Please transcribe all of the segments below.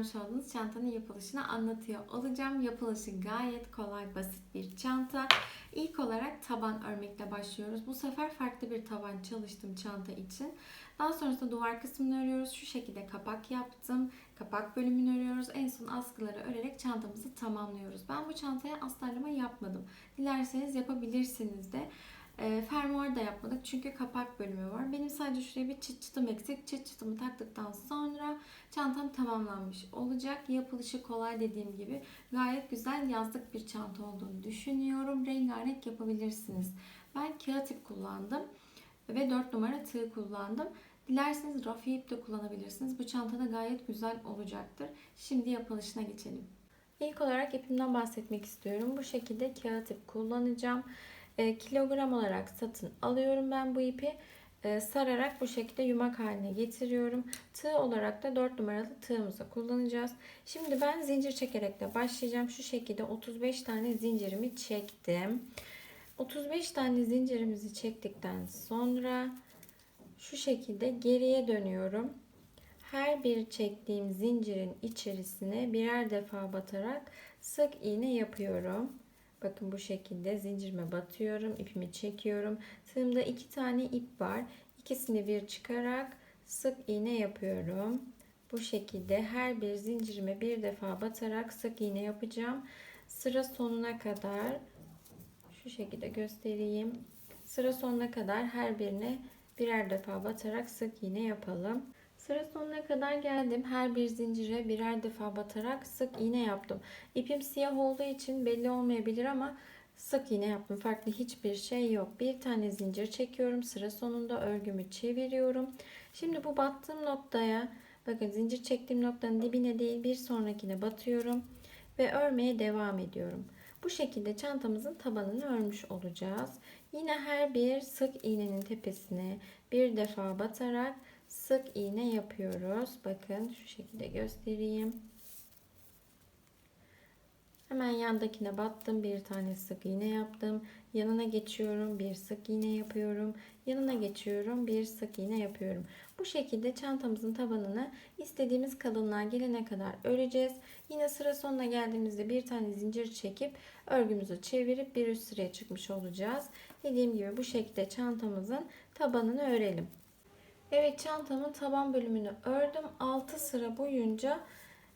görmüş olduğunuz çantanın yapılışını anlatıyor olacağım. Yapılışı gayet kolay, basit bir çanta. İlk olarak taban örmekle başlıyoruz. Bu sefer farklı bir taban çalıştım çanta için. Daha sonrasında duvar kısmını örüyoruz. Şu şekilde kapak yaptım. Kapak bölümünü örüyoruz. En son askıları örerek çantamızı tamamlıyoruz. Ben bu çantaya astarlama yapmadım. Dilerseniz yapabilirsiniz de. E, fermuar da yapmadık çünkü kapak bölümü var. Benim sadece şuraya bir çıt çıtım eksik. Çıt çıtımı taktıktan sonra çantam tamamlanmış olacak. Yapılışı kolay dediğim gibi gayet güzel yazlık bir çanta olduğunu düşünüyorum. Rengarenk yapabilirsiniz. Ben kağıt ip kullandım ve 4 numara tığ kullandım. Dilerseniz rafi ip de kullanabilirsiniz. Bu çantada gayet güzel olacaktır. Şimdi yapılışına geçelim. İlk olarak ipimden bahsetmek istiyorum. Bu şekilde kağıt ip kullanacağım. E, kilogram olarak satın alıyorum ben bu ipi. E, sararak bu şekilde yumak haline getiriyorum. Tığ olarak da 4 numaralı tığımızı kullanacağız. Şimdi ben zincir çekerek de başlayacağım. Şu şekilde 35 tane zincirimi çektim. 35 tane zincirimizi çektikten sonra şu şekilde geriye dönüyorum. Her bir çektiğim zincirin içerisine birer defa batarak sık iğne yapıyorum. Bakın bu şekilde zincirime batıyorum, ipimi çekiyorum. Tığımda iki tane ip var. İkisini bir çıkarak sık iğne yapıyorum. Bu şekilde her bir zincirime bir defa batarak sık iğne yapacağım. Sıra sonuna kadar şu şekilde göstereyim. Sıra sonuna kadar her birine birer defa batarak sık iğne yapalım. Sıra sonuna kadar geldim. Her bir zincire birer defa batarak sık iğne yaptım. İpim siyah olduğu için belli olmayabilir ama sık iğne yaptım. Farklı hiçbir şey yok. Bir tane zincir çekiyorum. Sıra sonunda örgümü çeviriyorum. Şimdi bu battığım noktaya bakın zincir çektiğim noktanın dibine değil bir sonrakine batıyorum ve örmeye devam ediyorum. Bu şekilde çantamızın tabanını örmüş olacağız. Yine her bir sık iğnenin tepesine bir defa batarak sık iğne yapıyoruz. Bakın şu şekilde göstereyim. Hemen yandakine battım. Bir tane sık iğne yaptım. Yanına geçiyorum. Bir sık iğne yapıyorum. Yanına geçiyorum. Bir sık iğne yapıyorum. Bu şekilde çantamızın tabanını istediğimiz kalınlığa gelene kadar öreceğiz. Yine sıra sonuna geldiğimizde bir tane zincir çekip örgümüzü çevirip bir üst sıraya çıkmış olacağız. Dediğim gibi bu şekilde çantamızın tabanını örelim. Evet çantamın taban bölümünü ördüm. 6 sıra boyunca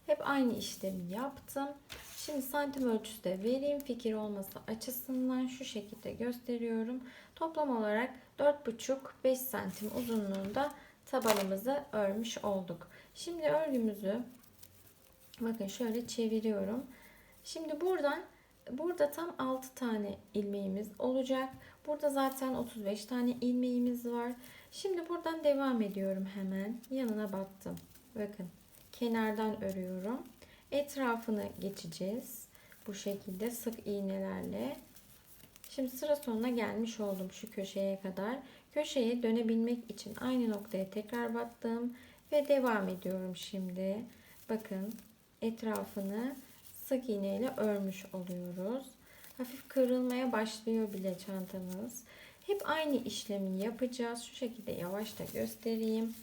hep aynı işlemi yaptım. Şimdi santim ölçüsü de vereyim. Fikir olması açısından şu şekilde gösteriyorum. Toplam olarak 4,5-5 santim uzunluğunda tabanımızı örmüş olduk. Şimdi örgümüzü bakın şöyle çeviriyorum. Şimdi buradan burada tam 6 tane ilmeğimiz olacak. Burada zaten 35 tane ilmeğimiz var. Şimdi buradan devam ediyorum hemen. Yanına battım. Bakın kenardan örüyorum. Etrafını geçeceğiz. Bu şekilde sık iğnelerle. Şimdi sıra sonuna gelmiş oldum şu köşeye kadar. Köşeye dönebilmek için aynı noktaya tekrar battım ve devam ediyorum şimdi. Bakın etrafını sık iğneyle örmüş oluyoruz. Hafif kırılmaya başlıyor bile çantamız. Hep aynı işlemi yapacağız. Şu şekilde yavaş da göstereyim.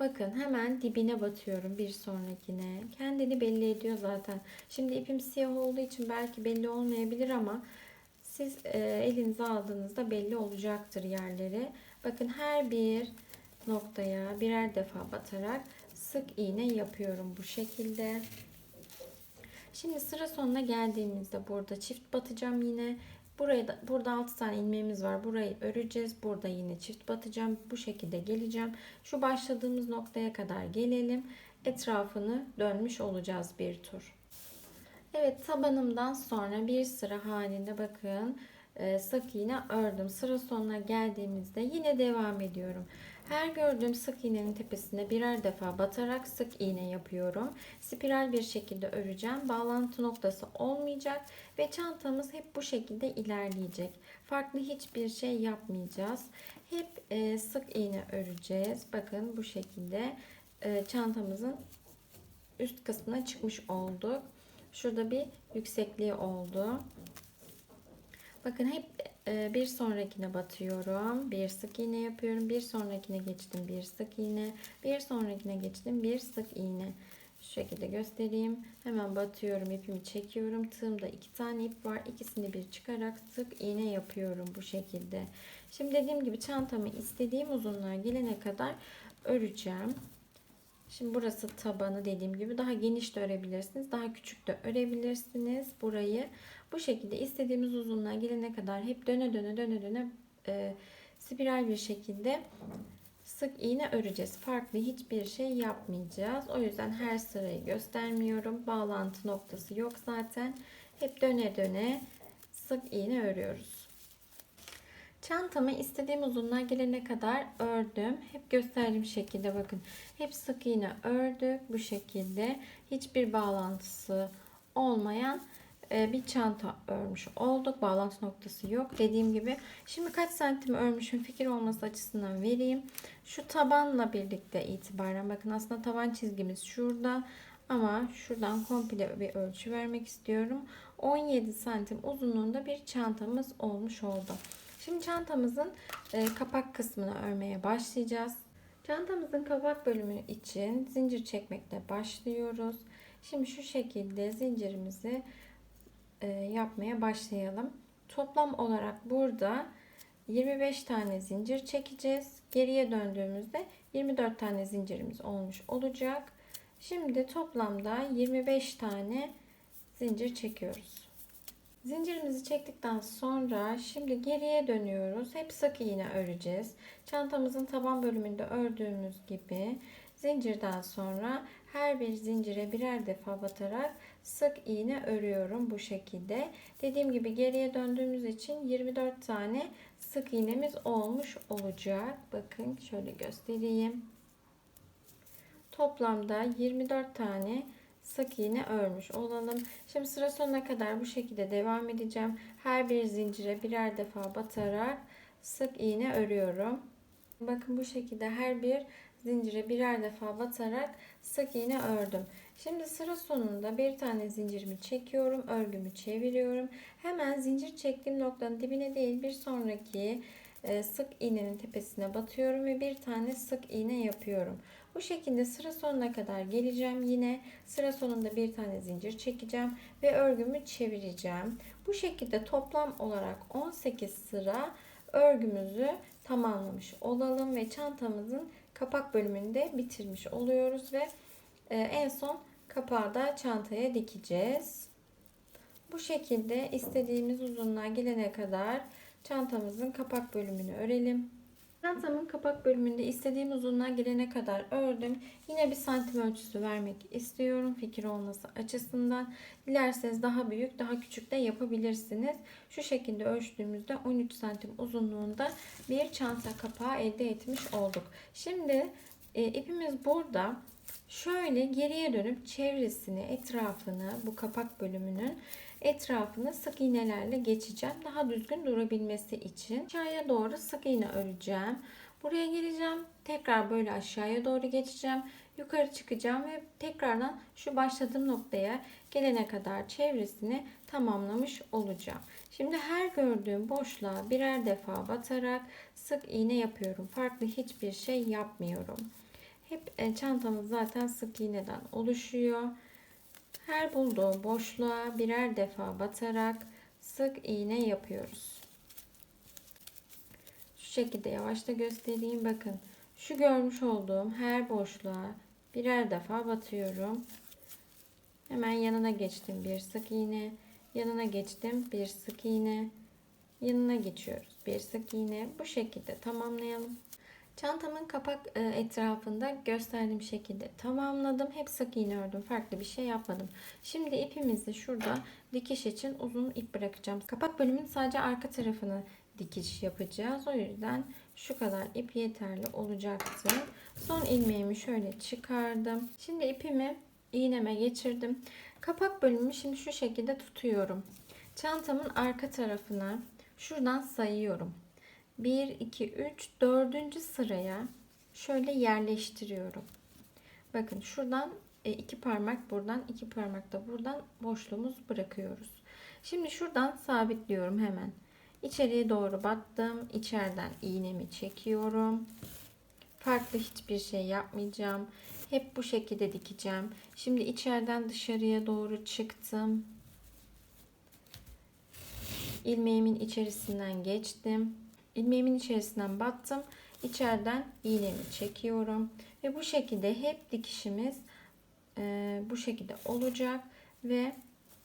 Bakın hemen dibine batıyorum bir sonrakine. Kendini belli ediyor zaten. Şimdi ipim siyah olduğu için belki belli olmayabilir ama siz e, elinize aldığınızda belli olacaktır yerleri. Bakın her bir noktaya birer defa batarak sık iğne yapıyorum bu şekilde. Şimdi sıra sonuna geldiğimizde burada çift batacağım yine. Buraya da, burada 6 tane ilmeğimiz var. Burayı öreceğiz. Burada yine çift batacağım. Bu şekilde geleceğim. Şu başladığımız noktaya kadar gelelim. Etrafını dönmüş olacağız bir tur. Evet tabanımdan sonra bir sıra halinde bakın e, sık iğne ördüm. Sıra sonuna geldiğimizde yine devam ediyorum. Her gördüğüm sık iğnenin tepesine birer defa batarak sık iğne yapıyorum. Spiral bir şekilde öreceğim. Bağlantı noktası olmayacak ve çantamız hep bu şekilde ilerleyecek. Farklı hiçbir şey yapmayacağız. Hep e, sık iğne öreceğiz. Bakın bu şekilde e, çantamızın üst kısmına çıkmış olduk. Şurada bir yüksekliği oldu. Bakın hep bir sonrakine batıyorum. Bir sık iğne yapıyorum. Bir sonrakine geçtim. Bir sık iğne. Bir sonrakine geçtim. Bir sık iğne. Şu şekilde göstereyim. Hemen batıyorum, ipimi çekiyorum. Tığımda iki tane ip var. İkisini bir çıkarak sık iğne yapıyorum bu şekilde. Şimdi dediğim gibi çantamı istediğim uzunluğa gelene kadar öreceğim. Şimdi burası tabanı dediğim gibi daha geniş de örebilirsiniz. Daha küçük de örebilirsiniz burayı. Bu şekilde istediğimiz uzunluğa gelene kadar hep döne döne döne döne e, spiral bir şekilde sık iğne öreceğiz. Farklı hiçbir şey yapmayacağız. O yüzden her sırayı göstermiyorum. Bağlantı noktası yok zaten. Hep döne döne sık iğne örüyoruz. Çantamı istediğim uzunluğa gelene kadar ördüm. Hep gösterdiğim şekilde bakın. Hep sık iğne ördük bu şekilde. Hiçbir bağlantısı olmayan bir çanta örmüş olduk. Bağlantı noktası yok. Dediğim gibi. Şimdi kaç santim örmüşüm fikir olması açısından vereyim. Şu tabanla birlikte itibaren bakın aslında taban çizgimiz şurada. Ama şuradan komple bir ölçü vermek istiyorum. 17 santim uzunluğunda bir çantamız olmuş oldu. Şimdi çantamızın e, kapak kısmını örmeye başlayacağız. Çantamızın kapak bölümü için zincir çekmekle başlıyoruz. Şimdi şu şekilde zincirimizi e, yapmaya başlayalım. Toplam olarak burada 25 tane zincir çekeceğiz. Geriye döndüğümüzde 24 tane zincirimiz olmuş olacak. Şimdi toplamda 25 tane zincir çekiyoruz. Zincirimizi çektikten sonra şimdi geriye dönüyoruz. Hep sık iğne öreceğiz. Çantamızın taban bölümünde ördüğümüz gibi zincirden sonra her bir zincire birer defa batarak sık iğne örüyorum bu şekilde. Dediğim gibi geriye döndüğümüz için 24 tane sık iğnemiz olmuş olacak. Bakın şöyle göstereyim. Toplamda 24 tane sık iğne örmüş olalım. Şimdi sıra sonuna kadar bu şekilde devam edeceğim. Her bir zincire birer defa batarak sık iğne örüyorum. Bakın bu şekilde her bir zincire birer defa batarak sık iğne ördüm. Şimdi sıra sonunda bir tane zincirimi çekiyorum, örgümü çeviriyorum. Hemen zincir çektiğim noktanın dibine değil bir sonraki e, sık iğnenin tepesine batıyorum ve bir tane sık iğne yapıyorum. Bu şekilde sıra sonuna kadar geleceğim. Yine sıra sonunda bir tane zincir çekeceğim ve örgümü çevireceğim. Bu şekilde toplam olarak 18 sıra örgümüzü tamamlamış olalım ve çantamızın kapak bölümünde bitirmiş oluyoruz ve e, en son kapağı da çantaya dikeceğiz. Bu şekilde istediğimiz uzunluğa gelene kadar çantamızın kapak bölümünü örelim. Çantamın kapak bölümünde istediğim uzunluğa gelene kadar ördüm. Yine bir santim ölçüsü vermek istiyorum fikir olması açısından. Dilerseniz daha büyük daha küçük de yapabilirsiniz. Şu şekilde ölçtüğümüzde 13 santim uzunluğunda bir çanta kapağı elde etmiş olduk. Şimdi e, ipimiz burada. Şöyle geriye dönüp çevresini, etrafını, bu kapak bölümünün etrafını sık iğnelerle geçeceğim. Daha düzgün durabilmesi için aşağıya doğru sık iğne öreceğim. Buraya geleceğim. Tekrar böyle aşağıya doğru geçeceğim. Yukarı çıkacağım ve tekrardan şu başladığım noktaya gelene kadar çevresini tamamlamış olacağım. Şimdi her gördüğüm boşluğa birer defa batarak sık iğne yapıyorum. Farklı hiçbir şey yapmıyorum. Hep e, çantamız zaten sık iğneden oluşuyor. Her bulduğum boşluğa birer defa batarak sık iğne yapıyoruz. Şu şekilde yavaşta göstereyim. Bakın şu görmüş olduğum her boşluğa birer defa batıyorum. Hemen yanına geçtim bir sık iğne. Yanına geçtim bir sık iğne. Yanına geçiyoruz bir sık iğne. Bu şekilde tamamlayalım. Çantamın kapak e, etrafında gösterdiğim şekilde tamamladım. Hep sık iğne ördüm. Farklı bir şey yapmadım. Şimdi ipimizi şurada dikiş için uzun ip bırakacağım. Kapak bölümünün sadece arka tarafını dikiş yapacağız. O yüzden şu kadar ip yeterli olacaktı. Son ilmeğimi şöyle çıkardım. Şimdi ipimi iğneme geçirdim. Kapak bölümümü şimdi şu şekilde tutuyorum. Çantamın arka tarafına şuradan sayıyorum. 1, 2, 3, 4. sıraya şöyle yerleştiriyorum. Bakın şuradan e, iki parmak buradan, iki parmak da buradan boşluğumuz bırakıyoruz. Şimdi şuradan sabitliyorum hemen. İçeriye doğru battım. İçeriden iğnemi çekiyorum. Farklı hiçbir şey yapmayacağım. hep bu şekilde dikeceğim. Şimdi içeriden dışarıya doğru çıktım. ilmeğimin içerisinden geçtim. İlmeğimin içerisinden battım. İçeriden iğnemi çekiyorum. Ve bu şekilde hep dikişimiz e, bu şekilde olacak. Ve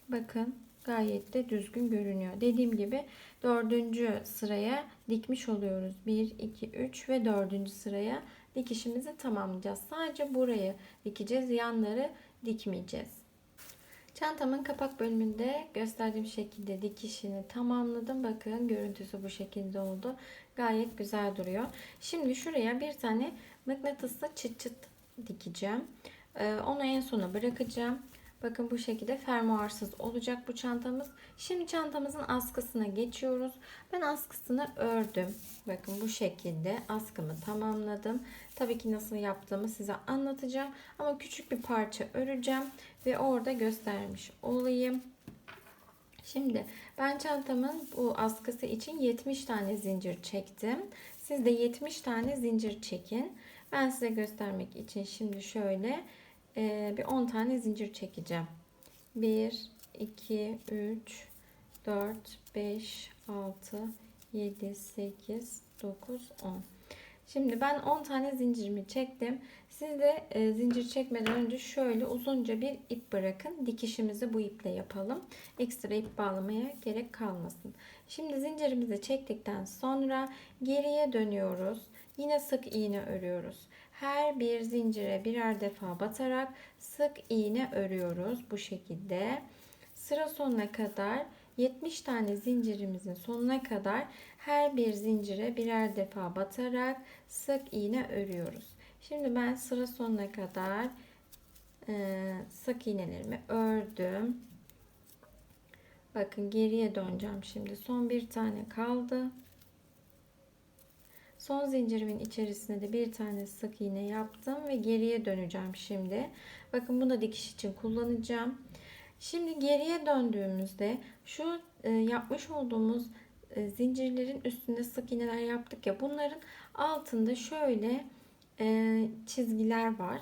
bakın gayet de düzgün görünüyor. Dediğim gibi dördüncü sıraya dikmiş oluyoruz. 1, 2, 3 ve dördüncü sıraya dikişimizi tamamlayacağız. Sadece burayı dikeceğiz. Yanları dikmeyeceğiz. Çantamın kapak bölümünde gösterdiğim şekilde dikişini tamamladım. Bakın görüntüsü bu şekilde oldu. Gayet güzel duruyor. Şimdi şuraya bir tane mıknatısla çıt çıt dikeceğim. Ee, onu en sona bırakacağım. Bakın bu şekilde fermuarsız olacak bu çantamız. Şimdi çantamızın askısına geçiyoruz. Ben askısını ördüm. Bakın bu şekilde askımı tamamladım. Tabii ki nasıl yaptığımı size anlatacağım. Ama küçük bir parça öreceğim ve orada göstermiş olayım. Şimdi ben çantamın bu askısı için 70 tane zincir çektim. Siz de 70 tane zincir çekin. Ben size göstermek için şimdi şöyle e, bir 10 tane zincir çekeceğim. 1, 2, 3, 4, 5, 6, 7, 8, 9, 10. Şimdi ben 10 tane zincirimi çektim. Siz de e, zincir çekmeden önce şöyle uzunca bir ip bırakın. Dikişimizi bu iple yapalım. Ekstra ip bağlamaya gerek kalmasın. Şimdi zincirimizi çektikten sonra geriye dönüyoruz. Yine sık iğne örüyoruz. Her bir zincire birer defa batarak sık iğne örüyoruz bu şekilde. Sıra sonuna kadar 70 tane zincirimizin sonuna kadar her bir zincire birer defa batarak sık iğne örüyoruz. Şimdi ben sıra sonuna kadar e, sık iğnelerimi ördüm. Bakın geriye döneceğim şimdi. Son bir tane kaldı. Son zincirimin içerisine de bir tane sık iğne yaptım ve geriye döneceğim şimdi. Bakın bunu da dikiş için kullanacağım. Şimdi geriye döndüğümüzde şu e, yapmış olduğumuz e, zincirlerin üstünde sık iğneler yaptık ya bunların altında şöyle çizgiler var.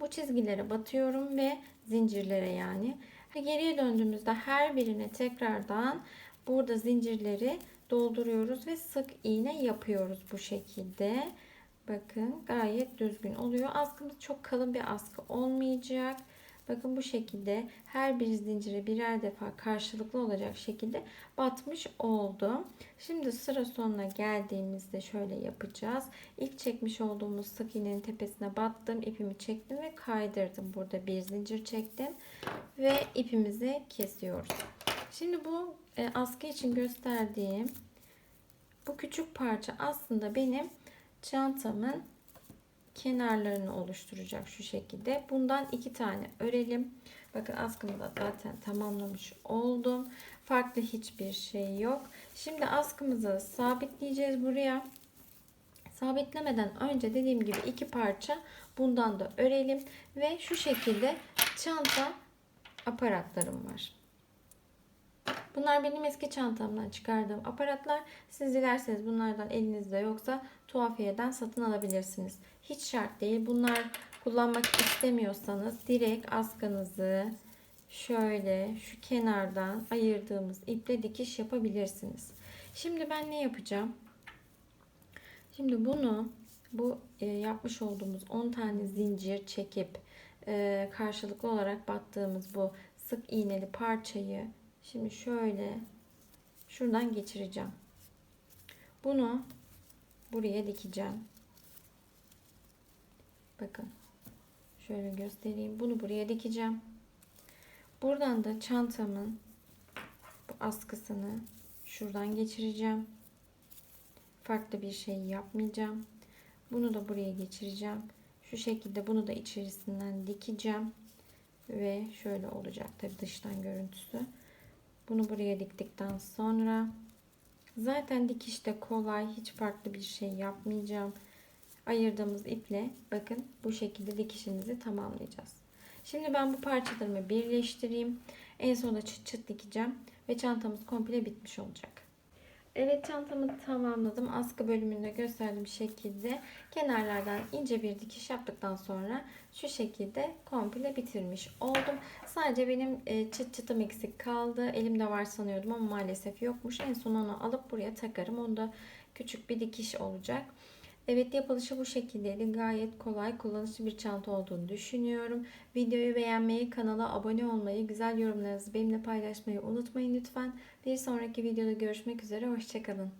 Bu çizgilere batıyorum ve zincirlere yani. Geriye döndüğümüzde her birine tekrardan burada zincirleri dolduruyoruz ve sık iğne yapıyoruz bu şekilde. Bakın gayet düzgün oluyor. Askımız çok kalın bir askı olmayacak. Bakın bu şekilde her bir zincire birer defa karşılıklı olacak şekilde batmış oldu. Şimdi sıra sonuna geldiğimizde şöyle yapacağız. İlk çekmiş olduğumuz sık iğnenin tepesine battım. ipimi çektim ve kaydırdım. Burada bir zincir çektim ve ipimizi kesiyoruz. Şimdi bu e, askı için gösterdiğim bu küçük parça aslında benim çantamın kenarlarını oluşturacak şu şekilde. Bundan iki tane örelim. Bakın askımı da zaten tamamlamış oldum. Farklı hiçbir şey yok. Şimdi askımızı sabitleyeceğiz buraya. Sabitlemeden önce dediğim gibi iki parça bundan da örelim. Ve şu şekilde çanta aparatlarım var. Bunlar benim eski çantamdan çıkardığım aparatlar. Siz dilerseniz bunlardan elinizde yoksa tuhafiyeden satın alabilirsiniz. Hiç şart değil. Bunlar kullanmak istemiyorsanız direkt askınızı şöyle şu kenardan ayırdığımız iple dikiş yapabilirsiniz. Şimdi ben ne yapacağım? Şimdi bunu bu e, yapmış olduğumuz 10 tane zincir çekip e, karşılıklı olarak battığımız bu sık iğneli parçayı Şimdi şöyle şuradan geçireceğim. Bunu buraya dikeceğim. Bakın. Şöyle göstereyim. Bunu buraya dikeceğim. Buradan da çantamın bu askısını şuradan geçireceğim. Farklı bir şey yapmayacağım. Bunu da buraya geçireceğim. Şu şekilde bunu da içerisinden dikeceğim. Ve şöyle olacak tabi dıştan görüntüsü. Bunu buraya diktikten sonra zaten dikişte kolay hiç farklı bir şey yapmayacağım. Ayırdığımız iple bakın bu şekilde dikişimizi tamamlayacağız. Şimdi ben bu parçalarımı birleştireyim. En sonunda çıt çıt dikeceğim ve çantamız komple bitmiş olacak. Evet çantamı tamamladım. Askı bölümünde gösterdiğim şekilde kenarlardan ince bir dikiş yaptıktan sonra şu şekilde komple bitirmiş oldum. Sadece benim e, çıt çıtım eksik kaldı. Elimde var sanıyordum ama maalesef yokmuş. En son onu alıp buraya takarım. Onda küçük bir dikiş olacak. Evet yapılışı bu şekildeydi. Gayet kolay, kullanışlı bir çanta olduğunu düşünüyorum. Videoyu beğenmeyi, kanala abone olmayı, güzel yorumlarınızı benimle paylaşmayı unutmayın lütfen. Bir sonraki videoda görüşmek üzere. Hoşçakalın.